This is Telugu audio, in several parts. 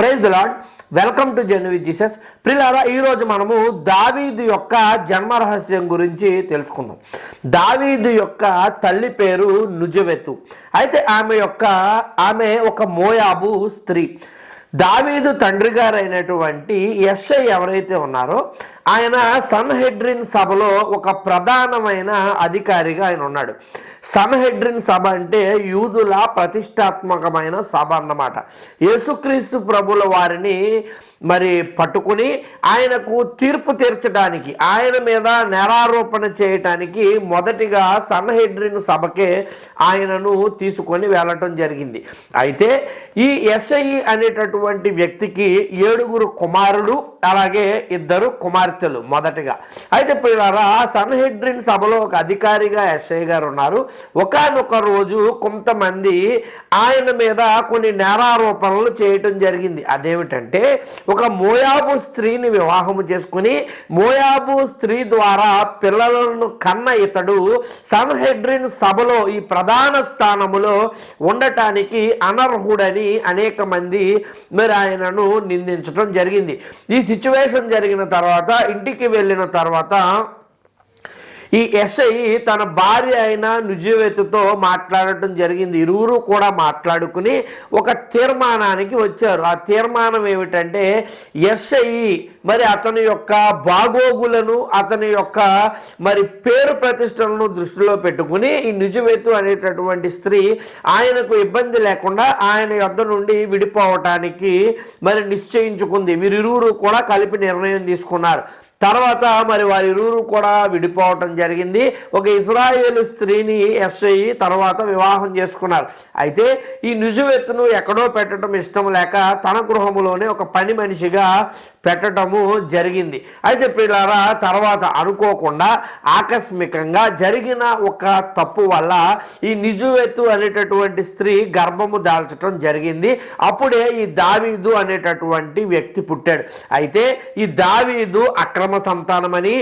Praise the Lord welcome to Zen with Jesus. ప్రిలారా ఈరోజు మనము దావీదు యొక్క జన్మ రహస్యం గురించి తెలుసుకుందాం. దావీదు యొక్క తల్లి పేరు నుజవెతు. అయితే ఆమె యొక్క ఆమె ఒక మోయాబు స్త్రీ. దావీదు తండ్రి గారైనటువంటి ఎస్ఐ ఎవరైతే ఉన్నారో ఆయన సన్హెడ్రిన్ సభలో ఒక ప్రధానమైన అధికారిగా ఆయన ఉన్నాడు. సన్హెడ్రిన్ సభ అంటే యూదుల ప్రతిష్టాత్మకమైన సభ అన్నమాట. యేసుక్రీస్తు ప్రభుల వారిని మరి పట్టుకుని ఆయనకు తీర్పు తీర్చడానికి ఆయన మీద నేరారోపణ చేయటానికి మొదటిగా సన్హెడ్రిన్ సభకే ఆయనను తీసుకొని వెళ్ళటం జరిగింది. అయితే ఈ ఎస్ఐ అనేటటువంటి వ్యక్తికి ఏడుగురు కుమారులు అలాగే ఇద్దరు కుమార్తెలు మొదటిగా. అయితే పిల్లరా సన్హెడ్రిన్ సభలో ఒక అధికారిగా ఎస్ఐ గారు ఉన్నారు. ఒకనొక రోజు కొంతమంది ఆయన మీద కొన్ని నేరారోపణలు చేయటం జరిగింది. అదేమిటంటే ఒక మోయాబు స్త్రీని వివాహము చేసుకుని మోయాబు స్త్రీ ద్వారా పిల్లలను కన్న ఇతడు సన్హెడ్రిన్ సభలో ఈ ప్రధాన స్థానములో ఉండటానికి అనర్హుడని అనేక మంది మరి ఆయనను నిందించడం జరిగింది. ఈ సిచ్యువేషన్ జరిగిన తర్వాత ఇంటికి వెళ్ళిన తర్వాత ఈ ఎస్ఐ తన భార్య అయిన నుజువెతుతో మాట్లాడటం జరిగింది. ఇరువురు కూడా మాట్లాడుకుని ఒక తీర్మానానికి వచ్చారు. ఆ తీర్మానం ఏమిటంటే ఎస్ఐ మరి అతని యొక్క బాగోగులను అతని యొక్క మరి పేరు ప్రతిష్టలను దృష్టిలో పెట్టుకుని ఈ నిజవేతు అనేటటువంటి స్త్రీ ఆయనకు ఇబ్బంది లేకుండా ఆయన యొద్ద నుండి విడిపోవటానికి మరి నిశ్చయించుకుంది. వీరిరువురు కూడా కలిపి నిర్ణయం తీసుకున్నారు. తర్వాత మరి వారిరువురు కూడా విడిపోవటం జరిగింది. ఒక ఇజ్రాయేల్ స్త్రీని ఎస్ఐ తర్వాత వివాహం చేసుకున్నారు. అయితే ఈ నిజువెత్తును ఎక్కడో పెట్టడం ఇష్టం లేక తన గృహములోనే ఒక పని మనిషిగా పెట్టడము జరిగింది. అయితే పిల్లరా తర్వాత అనుకోకుండా ఆకస్మికంగా జరిగిన ఒక తప్పు వల్ల ఈ నిజువెత్తు అనేటటువంటి స్త్రీ గర్భము దాల్చడం జరిగింది. అప్పుడే ఈ దావీదు అనేటటువంటి వ్యక్తి పుట్టాడు. అయితే ఈ దావీదు అక్రమ సంతానమని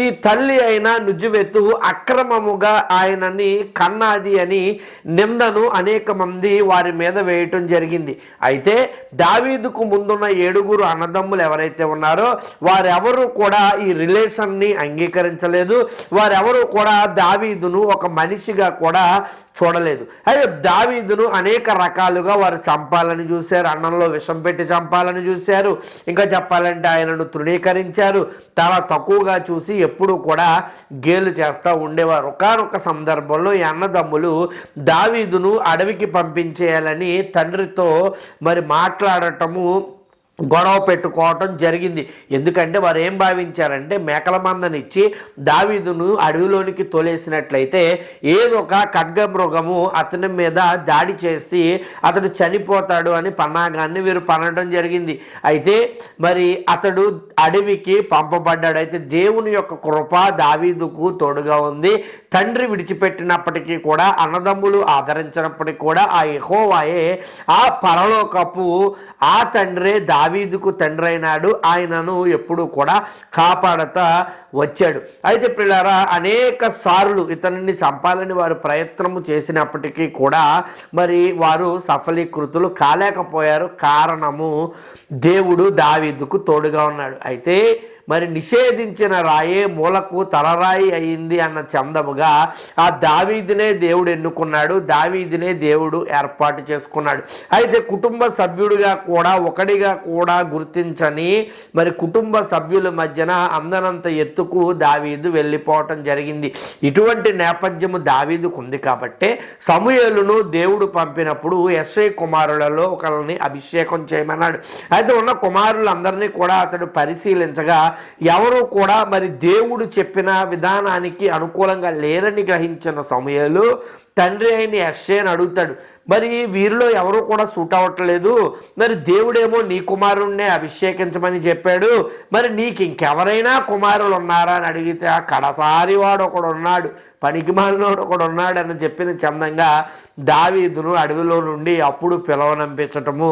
ఈ తల్లి అయిన నిజువెత్తు అక్రమముగా ఆయనని కన్నాది అని నిందను అనేక మంది వారి మీద వేయటం జరిగింది. అయితే దావీదుకు ముందున్న ఏడుగురు అన్నదమ్ములు ఎవరైతే ఉన్నారో వారెవరు కూడా ఈ రిలేషన్ని అంగీకరించలేదు. వారెవరు కూడా దావీదును ఒక మనిషిగా కూడా చూడలేదు. అయితే దావీదును అనేక రకాలుగా వారు చంపాలని చూశారు. అన్నంలో విషం పెట్టి చంపాలని చూశారు. ఇంకా చెప్పాలంటే ఆయనను తృణీకరించారు. చాలా తక్కువగా చూసి ఎప్పుడూ కూడా గేలు చేస్తూ ఉండేవారు. ఒకనొక సందర్భంలో ఈ అన్నదమ్ములు దావీదును అడవికి పంపించేయాలని తండ్రితో మరి మాట్లాడటము గొడవ పెట్టుకోవటం జరిగింది. ఎందుకంటే వారు ఏం భావించారంటే మేకల మందనిచ్చి దావీదును అడవిలోనికి తోలేసినట్లయితే ఏదో ఒక ఖడ్గమృగము అతని మీద దాడి చేసి అతడు చనిపోతాడు అని పన్నాగాన్ని వీరు పనడం జరిగింది. అయితే మరి అతడు అడవికి పంపబడ్డాడు. అయితే దేవుని యొక్క కృప దావీదుకు తోడుగా ఉంది. తండ్రి విడిచిపెట్టినప్పటికీ కూడా అన్నదమ్ములు ఆదరించినప్పటికీ కూడా ఆ యహోవాయే ఆ పరలోకపు ఆ తండ్రే దావీదుకు తండ్రి అయినాడు ఆయనను ఎప్పుడు కూడా కాపాడతా వచ్చాడు. అయితే పిల్లారా అనేక సార్లు ఇతనిని చంపాలని వారు ప్రయత్నము చేసినప్పటికీ కూడా మరి వారు సఫలీకృతులు కాలేకపోయారు. కారణము దేవుడు దావీదుకు తోడుగా ఉన్నాడు. అయితే మరి నిషేధించిన రాయే మూలకు తలరాయి అయింది అన్న చందముగా ఆ దావీదినే దేవుడు ఎన్నుకున్నాడు. దావీదినే దేవుడు ఏర్పాటు చేసుకున్నాడు. అయితే కుటుంబ సభ్యుడిగా కూడా ఒకడిగా కూడా గుర్తించని మరి కుటుంబ సభ్యుల మధ్యన అందనంత ఎత్తుకు దావీదు వెళ్ళిపోవటం జరిగింది. ఇటువంటి నేపథ్యము దావీదుకు ఉంది కాబట్టి సమూహలను దేవుడు పంపినప్పుడు ఎస్ఐ కుమారులలో ఒకరిని అభిషేకం చేయమన్నాడు. అయితే ఉన్న కుమారులందరినీ కూడా అతడు పరిశీలించగా ఎవరు కూడా మరి దేవుడు చెప్పిన విధానానికి అనుకూలంగా లేరని గ్రహించిన సమయాలు తండ్రి అయిన ఎస్ఏని అడుగుతాడు. మరి వీరిలో ఎవరు కూడా సూట్ అవ్వట్లేదు. మరి దేవుడేమో నీ కుమారుణ్ణే అభిషేకించమని చెప్పాడు. మరి నీకు ఇంకెవరైనా కుమారులు ఉన్నారా అని అడిగితే ఆ కడసారి వాడు ఒకడు ఉన్నాడు పనికి మాలినోడు ఒకడు ఉన్నాడు అని చెప్పిన చందంగా దావీదును అడవిలో నుండి అప్పుడు పిలవనంపించటము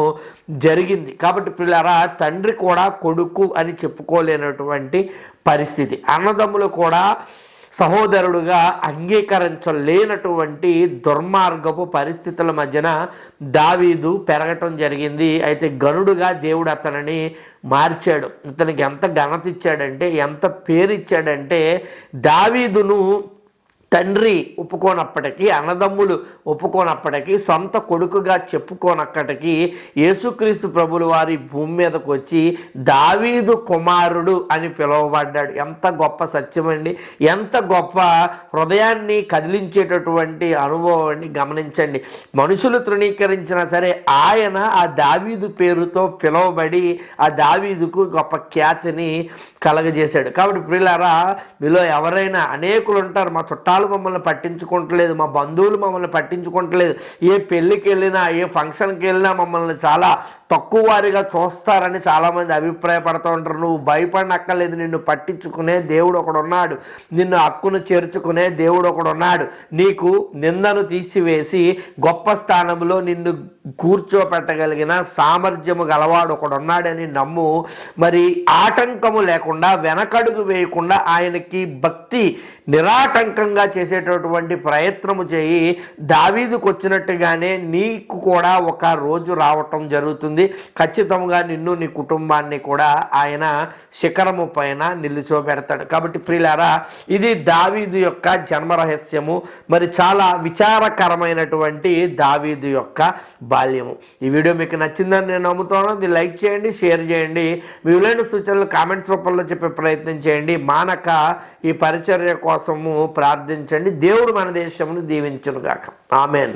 జరిగింది. కాబట్టి పిల్లరా తండ్రి కూడా కొడుకు అని చెప్పుకోలేనటువంటి పరిస్థితి. అన్నదమ్ములు కూడా సహోదరుడుగా అంగీకరించలేనటువంటి దుర్మార్గపు పరిస్థితుల మధ్యన దావీదు పెరగటం జరిగింది. అయితే గనుడుగా దేవుడు అతనిని మార్చాడు. ఇతనికి ఎంత ఘనత ఇచ్చాడంటే ఎంత పేరు ఇచ్చాడంటే దావీదును తండ్రి ఒప్పుకోనప్పటికీ అన్నదమ్ములు ఒప్పుకోనప్పటికీ సొంత కొడుకుగా చెప్పుకోనప్పటికీ యేసుక్రీస్తు ప్రభులు వారి భూమి మీదకు వచ్చి దావీదు కుమారుడు అని పిలువబడ్డాడు. ఎంత గొప్ప సత్యమండి ఎంత గొప్ప హృదయాన్ని కదిలించేటటువంటి అనుభవాన్ని గమనించండి. మనుషులు తృణీకరించినా సరే ఆయన ఆ దావీదు పేరుతో పిలువబడి ఆ దావీదుకు గొప్ప ఖ్యాతిని కలగజేశాడు. కాబట్టి ప్రియులారా మీలో ఎవరైనా అనేకులు ఉంటారు మా చుట్టాలు మమ్మల్ని పట్టించుకోవట్లేదు మా బంధువులు మమ్మల్ని పట్టించుకోవట్లేదు ఏ పెళ్ళికి వెళ్ళినా ఏ ఫంక్షన్కి వెళ్ళినా మమ్మల్ని చాలా తక్కువ వారిగా చూస్తారని చాలామంది అభిప్రాయపడుతూ ఉంటారు. నువ్వు భయపడనక్కర్లేదు నిన్ను పట్టించుకునే దేవుడు ఒకడున్నాడు. నిన్ను హక్కును చేర్చుకునే దేవుడు ఒకడున్నాడు. నీకు నిందను తీసివేసి గొప్ప స్థానంలో నిన్ను కూర్చోపెట్టగలిగిన సామర్థ్యము గలవాడు ఒకడున్నాడని నమ్ము. మరి ఆటంకము లేకుండా వెనకడుగు వేయకుండా ఆయనకి భక్తి నిరాటంకంగా చేసేటటువంటి ప్రయత్నము చేయి. దావీదుకు వచ్చినట్టుగానే నీకు కూడా ఒక రోజు రావటం జరుగుతుంది. ఖచ్చితంగా నిన్ను నీ కుటుంబాన్ని కూడా ఆయన శిఖరము పైన నిలిచోబెడతాడు. కాబట్టి ప్రియులారా ఇది దావీదు యొక్క జన్మ రహస్యము మరి చాలా విచారకరమైనటువంటి దావీదు యొక్క బాల్యము. ఈ వీడియో మీకు నచ్చిందని నేను నమ్ముతాను ఇది లైక్ చేయండి షేర్ చేయండి. మీ విలువైన సూచనలు కామెంట్స్ రూపంలో చెప్పే ప్రయత్నం చేయండి. మానక ఈ పరిచర్య కోసము ప్రార్థించండి. దేవుడు మన దేశమును దీవించునుగాక. ఆమెన్.